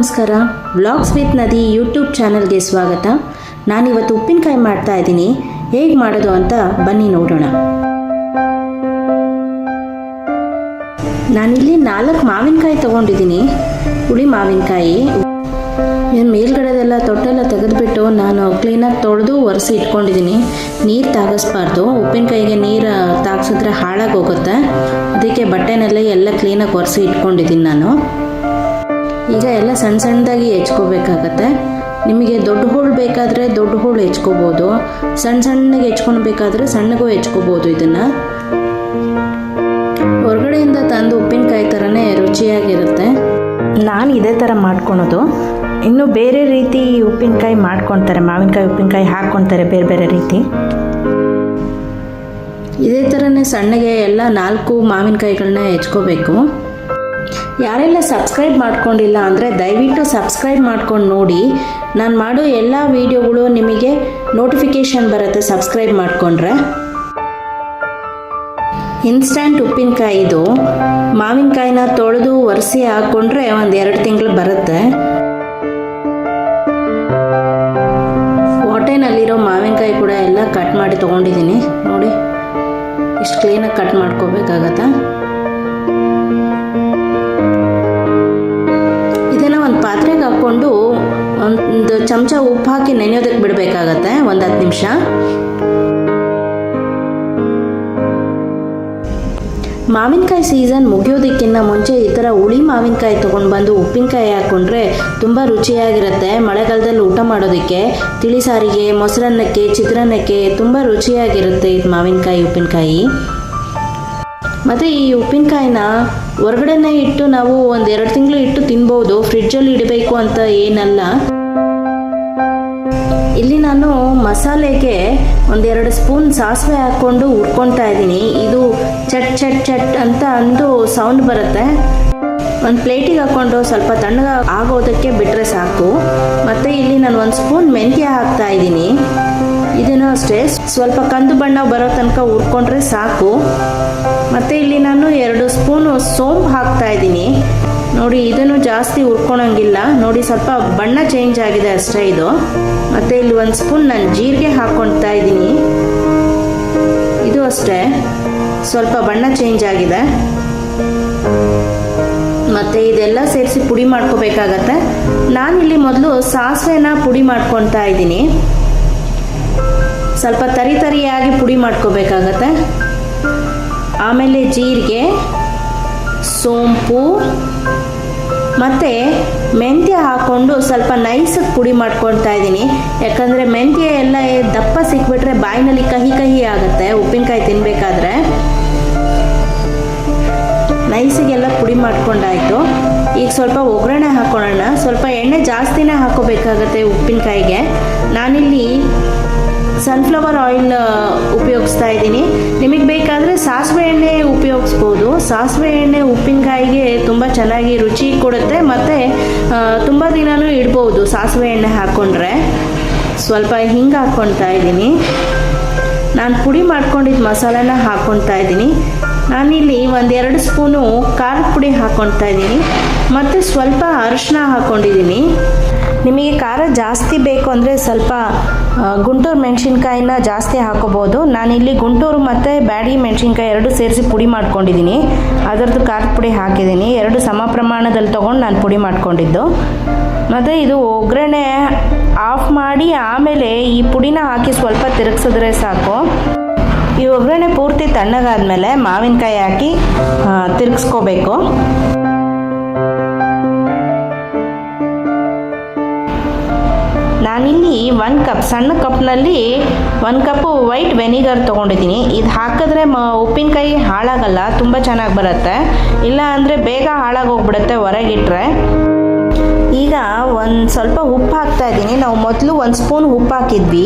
ನಮಸ್ಕಾರ. Vlogs with ನದಿ YouTube ಚಾನಲ್ಗೆ ಸ್ವಾಗತ. ನಾನಿವತ್ತು ಉಪ್ಪಿನಕಾಯಿ ಮಾಡ್ತಾ ಇದ್ದೀನಿ. ಹೇಗೆ ಮಾಡೋದು ಅಂತ ಬನ್ನಿ ನೋಡೋಣ. ನಾನಿಲ್ಲಿ ನಾಲ್ಕು ಮಾವಿನಕಾಯಿ ತೊಗೊಂಡಿದ್ದೀನಿ. ಹುಳಿ ಮಾವಿನಕಾಯಿ. ಮೇಲ್ಗಡೆದೆಲ್ಲ ತೊಟ್ಟೆಲ್ಲ ತೆಗೆದುಬಿಟ್ಟು ನಾನು ಕ್ಲೀನಾಗಿ ತೊಳೆದು ಒರೆಸಿ ಇಟ್ಕೊಂಡಿದ್ದೀನಿ. ನೀರು ತಾಗಿಸ್ಬಾರ್ದು. ಉಪ್ಪಿನಕಾಯಿಗೆ ನೀರು ತಾಗಿಸಿದ್ರೆ ಹಾಳಾಗಿ ಹೋಗುತ್ತೆ. ಅದಕ್ಕೆ ಬಟ್ಟೆನೆಲ್ಲ ಎಲ್ಲ ಕ್ಲೀನಾಗಿ ಒರೆಸಿ ಇಟ್ಕೊಂಡಿದ್ದೀನಿ ನಾನು. ಈಗ ಎಲ್ಲ ಸಣ್ಣ ಸಣ್ಣದಾಗಿ ಹೆಚ್ಕೋಬೇಕಾಗತ್ತೆ. ನಿಮಗೆ ದೊಡ್ಡ ಹೋಳು ಬೇಕಾದರೆ ದೊಡ್ಡ ಹೋಳು ಹೆಚ್ಕೋಬೋದು. ಸಣ್ಣ ಸಣ್ಣಗೆ ಹೆಚ್ಕೊಳ್ಬೇಕಾದ್ರೆ ಸಣ್ಣಗೂ ಹೆಚ್ಕೋಬೋದು ಇದನ್ನು. ಹೊರಗಡೆಯಿಂದ ತಂದು ಉಪ್ಪಿನಕಾಯಿ ಥರನೇ ರುಚಿಯಾಗಿರುತ್ತೆ. ನಾನು ಇದೇ ಥರ ಮಾಡ್ಕೊಳೋದು. ಇನ್ನು ಬೇರೆ ರೀತಿ ಉಪ್ಪಿನಕಾಯಿ ಮಾಡ್ಕೊತಾರೆ ಮಾವಿನಕಾಯಿ ಉಪ್ಪಿನಕಾಯಿ ಹಾಕ್ಕೊತಾರೆ ಬೇರೆ ಬೇರೆ ರೀತಿ. ಇದೇ ಥರನೇ ಸಣ್ಣಗೆ ಎಲ್ಲ ನಾಲ್ಕು ಮಾವಿನಕಾಯಿಗಳನ್ನ ಹೆಚ್ಕೋಬೇಕು. ಯಾರೆಲ್ಲ ಸಬ್ಸ್ಕ್ರೈಬ್ ಮಾಡ್ಕೊಂಡಿಲ್ಲ ಅಂದರೆ ದಯವಿಟ್ಟು ಸಬ್ಸ್ಕ್ರೈಬ್ ಮಾಡ್ಕೊಂಡು ನೋಡಿ. ನಾನು ಮಾಡೋ ಎಲ್ಲ ವೀಡಿಯೋಗಳು ನಿಮಗೆ ನೋಟಿಫಿಕೇಷನ್ ಬರುತ್ತೆ ಸಬ್ಸ್ಕ್ರೈಬ್ ಮಾಡಿಕೊಂಡ್ರೆ. ಇನ್ಸ್ಟ್ಯಾಂಟ್ ಉಪ್ಪಿನಕಾಯಿದು ಮಾವಿನಕಾಯಿನ ತೊಳೆದು ಒರೆಸಿ ಹಾಕ್ಕೊಂಡ್ರೆ ಒಂದು ಎರಡು ತಿಂಗಳು ಬರುತ್ತೆ. ಹೊಟ್ಟೆನಲ್ಲಿರೋ ಮಾವಿನಕಾಯಿ ಕೂಡ ಎಲ್ಲ ಕಟ್ ಮಾಡಿ ತೊಗೊಂಡಿದ್ದೀನಿ. ನೋಡಿ, ಇಷ್ಟು ಕ್ಲೀನಾಗಿ ಕಟ್ ಮಾಡ್ಕೋಬೇಕಾಗತ್ತಾ? ಒಂದು ಚಮಚ ಉಪ್ಪು ಹಾಕಿ ನೆನೆಯೋದಕ್ಕೆ ಬಿಡಬೇಕಾಗತ್ತೆ, ಒಂದು ಹತ್ತು ನಿಮಿಷ. ಮಾವಿನಕಾಯಿ ಸೀಸನ್ ಮುಗಿಯೋದಕ್ಕಿಂತ ಮುಂಚೆ ಈ ಥರ ಹುಳಿ ಮಾವಿನಕಾಯಿ ತೊಗೊಂಡು ಬಂದು ಉಪ್ಪಿನಕಾಯಿ ಹಾಕ್ಕೊಂಡ್ರೆ ತುಂಬ ರುಚಿಯಾಗಿರುತ್ತೆ. ಮಳೆಗಾಲದಲ್ಲಿ ಊಟ ಮಾಡೋದಕ್ಕೆ ತಿಳಿ ಸಾರಿಗೆ ಮೊಸರನ್ನಕ್ಕೆ, ಚಿತ್ರಾನ್ನಕ್ಕೆ ತುಂಬ ರುಚಿಯಾಗಿರುತ್ತೆ ಇದು ಮಾವಿನಕಾಯಿ, ಉಪ್ಪಿನಕಾಯಿ. ಮತ್ತು ಈ ಉಪ್ಪಿನಕಾಯಿನ ಹೊರಗಡೆನೇ ಇಟ್ಟು ನಾವು ಒಂದು ಎರಡು ತಿಂಗಳು ಇಟ್ಟು ತಿನ್ಬೋದು. ಫ್ರಿಡ್ಜಲ್ಲಿ ಇಡಬೇಕು ಅಂತ ಏನಲ್ಲ. ಇಲ್ಲಿ ನಾನು ಮಸಾಲೆಗೆ ಒಂದೆರಡು ಸ್ಪೂನ್ ಸಾಸಿವೆ ಹಾಕ್ಕೊಂಡು ಹುರ್ಕೊತಾ ಇದ್ದೀನಿ. ಇದು ಚಟ್ ಚಟ್ ಚಟ್ ಅಂತ ಅಂದು ಸೌಂಡ್ ಬರುತ್ತೆ. ಒಂದು ಪ್ಲೇಟಿಗೆ ಹಾಕ್ಕೊಂಡು ಸ್ವಲ್ಪ ತಣ್ಣಗೆ ಆಗೋದಕ್ಕೆ ಬಿಟ್ಟರೆ ಸಾಕು. ಮತ್ತು ಇಲ್ಲಿ ನಾನು ಒಂದು ಸ್ಪೂನ್ ಮೆಂತ್ಯ ಹಾಕ್ತಾ ಇದ್ದೀನಿ. ಇದನ್ನು ಅಷ್ಟೇ, ಸ್ವಲ್ಪ ಕಂದು ಬಣ್ಣ ಬರೋ ತನಕ ಹುರ್ಕೊಂಡ್ರೆ ಸಾಕು. ಮತ್ತು ಇಲ್ಲಿ ನಾನು ಎರಡು ಸ್ಪೂನು ಸೋಂಪು ಹಾಕ್ತಾ ಇದ್ದೀನಿ. ನೋಡಿ, ಇದನ್ನು ಜಾಸ್ತಿ ಹುರ್ಕೊಳಂಗಿಲ್ಲ. ನೋಡಿ, ಸ್ವಲ್ಪ ಬಣ್ಣ ಚೇಂಜ್ ಆಗಿದೆ ಅಷ್ಟೇ ಇದು. ಮತ್ತೆ ಇಲ್ಲಿ ಒಂದು ಸ್ಪೂನ್ ನಾನು ಜೀರಿಗೆ ಹಾಕ್ಕೊಳ್ತಾ ಇದ್ದೀನಿ. ಇದು ಅಷ್ಟೇ. ಸ್ವಲ್ಪ ಬಣ್ಣ ಚೇಂಜ್ ಆಗಿದೆ. ಮತ್ತು ಇದೆಲ್ಲ ಸೇರಿಸಿ ಪುಡಿ ಮಾಡ್ಕೋಬೇಕಾಗತ್ತೆ. ನಾನಿಲ್ಲಿ ಮೊದಲು ಸಾಸಿವೆನ ಪುಡಿ ಮಾಡ್ಕೊತಾ ಇದ್ದೀನಿ. ಸ್ವಲ್ಪ ತರಿ ತರಿಯಾಗಿ ಪುಡಿ ಮಾಡ್ಕೋಬೇಕಾಗತ್ತೆ. ಆಮೇಲೆ ಜೀರಿಗೆ, ಸೋಂಪು ಮತ್ತು ಮೆಂತ್ಯ ಹಾಕ್ಕೊಂಡು ಸ್ವಲ್ಪ ನೈಸಾಗಿ ಪುಡಿ ಮಾಡ್ಕೊಳ್ತಾ ಇದ್ದೀನಿ. ಯಾಕಂದರೆ ಮೆಂತ್ಯ ಎಲ್ಲ ದಪ್ಪ ಸಿಕ್ಬಿಟ್ರೆ ಬಾಯಿನಲ್ಲಿ ಕಹಿ ಕಹಿ ಆಗುತ್ತೆ, ಉಪ್ಪಿನಕಾಯಿ ತಿನ್ನಬೇಕಾದ್ರೆ ನೈಸಿಗೆಲ್ಲ ಪುಡಿ ಮಾಡ್ಕೊಂಡಾಯಿತು. ಈಗ ಸ್ವಲ್ಪ ಒಗ್ಗರಣೆ ಹಾಕೊಳ್ಳೋಣ. ಸ್ವಲ್ಪ ಎಣ್ಣೆ ಜಾಸ್ತಿನೇ ಹಾಕೋಬೇಕಾಗತ್ತೆ ಉಪ್ಪಿನಕಾಯಿಗೆ. ನಾನಿಲ್ಲಿ ಸನ್ಫ್ಲವರ್ ಆಯಿಲ್ ಉಪಯೋಗಿಸ್ತಾ ಇದ್ದೀನಿ. ನಿಮಗೆ ಬೇಕಾದರೆ ಸಾಸಿವೆ ಎಣ್ಣೆ ಉಪಯೋಗಿಸ್ಬೋದು. ಸಾಸಿವೆ ಎಣ್ಣೆ ಉಪ್ಪಿನಕಾಯಿಗೆ ತುಂಬ ಚೆನ್ನಾಗಿ ರುಚಿ ಕೊಡುತ್ತೆ. ಮತ್ತು ತುಂಬ ದಿನವೂ ಇಡ್ಬೋದು ಸಾಸಿವೆ ಎಣ್ಣೆ ಹಾಕ್ಕೊಂಡ್ರೆ ಸ್ವಲ್ಪ ಹಿಂಗೆ ಹಾಕ್ಕೊಳ್ತಾ ಇದ್ದೀನಿ. ನಾನು ಪುಡಿ ಮಾಡ್ಕೊಂಡಿದ್ದ ಮಸಾಲೆನ ಹಾಕ್ಕೊಳ್ತಾ ಇದ್ದೀನಿ. ನಾನಿಲ್ಲಿ ಒಂದೆರಡು ಸ್ಪೂನು ಖಾರದ ಪುಡಿ ಹಾಕ್ಕೊಳ್ತಾ ಇದ್ದೀನಿ. ಮತ್ತು ಸ್ವಲ್ಪ ಅರಿಶಿನ ಹಾಕ್ಕೊಂಡಿದ್ದೀನಿ ನಿಮಗೆ ಖಾರ ಜಾಸ್ತಿ ಬೇಕು ಅಂದರೆ ಸ್ವಲ್ಪ ಗುಂಟೂರು ಮೆಣಸಿನ್ಕಾಯಿನ ಜಾಸ್ತಿ ಹಾಕೋಬೋದು. ನಾನಿಲ್ಲಿ ಗುಂಟೂರು ಮತ್ತು ಬ್ಯಾಡಿ ಮೆಣಸಿನ್ಕಾಯಿ ಎರಡು ಸೇರಿಸಿ ಪುಡಿ ಮಾಡ್ಕೊಂಡಿದ್ದೀನಿ. ಅದರದ್ದು ಖಾರದ ಪುಡಿ ಹಾಕಿದ್ದೀನಿ. ಎರಡು ಸಮ ಪ್ರಮಾಣದಲ್ಲಿ ತೊಗೊಂಡು ನಾನು ಪುಡಿ ಮಾಡ್ಕೊಂಡಿದ್ದು. ಮತ್ತು ಇದು ಒಗ್ಗರಣೆ ಆಫ್ ಮಾಡಿ ಆಮೇಲೆ ಈ ಪುಡಿನ ಹಾಕಿ ಸ್ವಲ್ಪ ತಿರುಗಿಸಿದ್ರೆ ಸಾಕು. ಈ ಒಗ್ಗರಣೆ ಪೂರ್ತಿ ತಣ್ಣಗಾದ್ಮೇಲೆ ಮಾವಿನಕಾಯಿ ಹಾಕಿ ತಿರುಗಿಸ್ಕೋಬೇಕು. ನಾನಿಲ್ಲಿ ಒಂದು ಕಪ್ ಸಣ್ಣ ಕಪ್ನಲ್ಲಿ ಒಂದು ಕಪ್ಪು ವೈಟ್ ವೆನಿಗರ್ ತೊಗೊಂಡಿದ್ದೀನಿ. ಇದು ಹಾಕಿದ್ರೆ ಮ, ಉಪ್ಪಿನಕಾಯಿ ಹಾಳಾಗಲ್ಲ, ತುಂಬ ಚೆನ್ನಾಗಿ ಬರುತ್ತೆ. ಇಲ್ಲ ಅಂದರೆ ಬೇಗ ಹಾಳಾಗೋಗ್ಬಿಡುತ್ತೆ ಹೊರಗಿಟ್ರೆ. ಈಗ ಒಂದು ಸ್ವಲ್ಪ ಉಪ್ಪು ಹಾಕ್ತಾ ಇದ್ದೀನಿ. ನಾವು ಮೊದಲು ಒಂದು ಸ್ಪೂನ್ ಉಪ್ಪು ಹಾಕಿದ್ವಿ.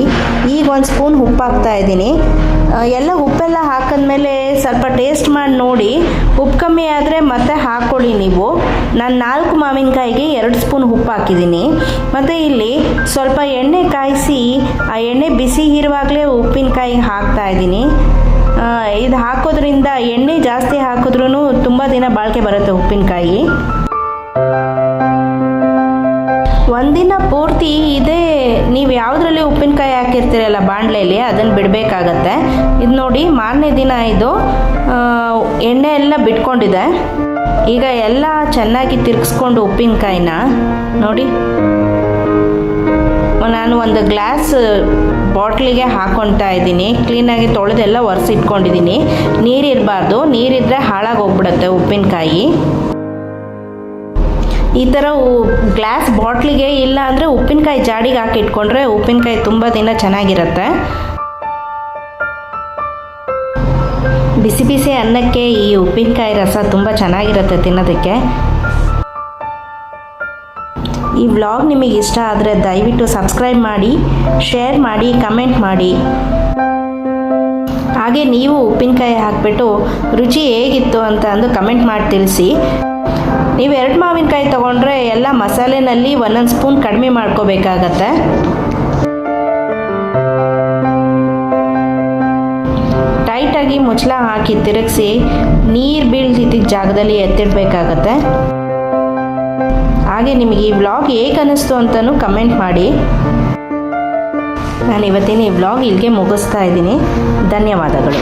ಈಗ ಒಂದು ಸ್ಪೂನ್ ಉಪ್ಪು ಹಾಕ್ತಾ ಇದ್ದೀನಿ. ಎಲ್ಲ ಉಪ್ಪೆಲ್ಲ ಹಾಕಿದ್ಮೇಲೆ ಸ್ವಲ್ಪ ಟೇಸ್ಟ್ ಮಾಡಿ ನೋಡಿ. ಉಪ್ಪು ಕಮ್ಮಿ ಆದರೆ ಮತ್ತೆ ಹಾಕ್ಕೊಳ್ಳಿ ನೀವು. ನಾನು ನಾಲ್ಕು ಮಾವಿನಕಾಯಿಗೆ ಎರಡು ಸ್ಪೂನ್ ಉಪ್ಪು ಹಾಕಿದ್ದೀನಿ. ಮತ್ತು ಇಲ್ಲಿ ಸ್ವಲ್ಪ ಎಣ್ಣೆ ಕಾಯಿಸಿ, ಆ ಎಣ್ಣೆ ಬಿಸಿ ಇರುವಾಗಲೇ ಉಪ್ಪಿನಕಾಯಿ ಹಾಕ್ತಾ ಇದ್ದೀನಿ. ಇದು ಹಾಕೋದ್ರಿಂದ ಎಣ್ಣೆ ಜಾಸ್ತಿ ಹಾಕಿದ್ರೂ ತುಂಬ ದಿನ ಬಾಳಿಕೆ ಬರುತ್ತೆ ಉಪ್ಪಿನಕಾಯಿ. ಒಂದಿನ ಪೂರ್ತಿ ಇದೇ, ನೀವು ಯಾವುದ್ರಲ್ಲಿ ಉಪ್ಪಿನಕಾಯಿ ಹಾಕಿರ್ತೀರಲ್ಲ ಬಾಣಲೆಯಲ್ಲಿ, ಅದನ್ನು ಬಿಡಬೇಕಾಗತ್ತೆ. ಇದು ನೋಡಿ, ಮಾರನೇ ದಿನ ಇದು ಎಣ್ಣೆ ಎಲ್ಲ ಬಿಟ್ಕೊಂಡಿದೆ. ಈಗ ಎಲ್ಲ ಚೆನ್ನಾಗಿ ತಿರ್ಗಿಸ್ಕೊಂಡು ಉಪ್ಪಿನಕಾಯಿನ, ನೋಡಿ. ನಾನು ಒಂದು ಗ್ಲಾಸ್ ಬಾಟ್ಲಿಗೆ ಹಾಕೊತಾ ಇದ್ದೀನಿ. ಕ್ಲೀನಾಗಿ ತೊಳೆದೆಲ್ಲ ಒರೆಸಿಟ್ಕೊಂಡಿದ್ದೀನಿ. ನೀರಿರಬಾರ್ದು. ನೀರಿದ್ದರೆ ಹಾಳಾಗಿ ಹೋಗ್ಬಿಡುತ್ತೆ ಉಪ್ಪಿನಕಾಯಿ. ಈ ಥರ ಗ್ಲಾಸ್ ಬಾಟ್ಲಿಗೆ ಇಲ್ಲ ಅಂದರೆ ಉಪ್ಪಿನಕಾಯಿ ಜಾಡಿಗೆ ಹಾಕಿ ಇಟ್ಕೊಂಡ್ರೆ ಉಪ್ಪಿನಕಾಯಿ ತುಂಬ ದಿನ ಚೆನ್ನಾಗಿರುತ್ತೆ. ಬಿಸಿ ಬಿಸಿ ಅನ್ನಕ್ಕೆ ಈ ಉಪ್ಪಿನಕಾಯಿ ರಸ ತುಂಬ ಚೆನ್ನಾಗಿರುತ್ತೆ ತಿನ್ನೋದಕ್ಕೆ. ಈ ವ್ಲಾಗ್ ನಿಮಗೆ ಇಷ್ಟ ಆದರೆ ದಯವಿಟ್ಟು ಸಬ್ಸ್ಕ್ರೈಬ್ ಮಾಡಿ ಶೇರ್ ಮಾಡಿ ಕಮೆಂಟ್ ಮಾಡಿ. ಹಾಗೆ ನೀವು ಉಪ್ಪಿನಕಾಯಿ ಹಾಕಿಬಿಟ್ಟು ರುಚಿ ಹೇಗಿತ್ತು ಅಂತ ಅಂದು ಕಮೆಂಟ್ ಮಾಡಿ ತಿಳಿಸಿ. ನೀವು ಎರಡು ಮಾವಿನಕಾಯಿ ತೊಗೊಂಡ್ರೆ ಎಲ್ಲ ಮಸಾಲೆನಲ್ಲಿ ಒಂದೊಂದು ಸ್ಪೂನ್ ಕಡಿಮೆ ಮಾಡ್ಕೋಬೇಕಾಗತ್ತೆ. ಟೈಟಾಗಿ ಮುಚ್ಚಳ ಹಾಕಿ ತಿರುಗಿಸಿ ನೀರು ಬೀಳ್ತಿದ್ದ ಜಾಗದಲ್ಲಿ ಎತ್ತಿಡಬೇಕಾಗತ್ತೆ. ಹಾಗೆ ನಿಮಗೆ ಈ ವ್ಲಾಗ್ ಹೇಗೆ ಅನ್ನಿಸ್ತು ಅಂತಲೂ ಕಮೆಂಟ್ ಮಾಡಿ. ನಾನು ಇವತ್ತಿನ ಈ ವ್ಲಾಗ್ ಇಲ್ಲಿಗೆ ಮುಗಿಸ್ತಾ ಇದ್ದೀನಿ. ಧನ್ಯವಾದಗಳು.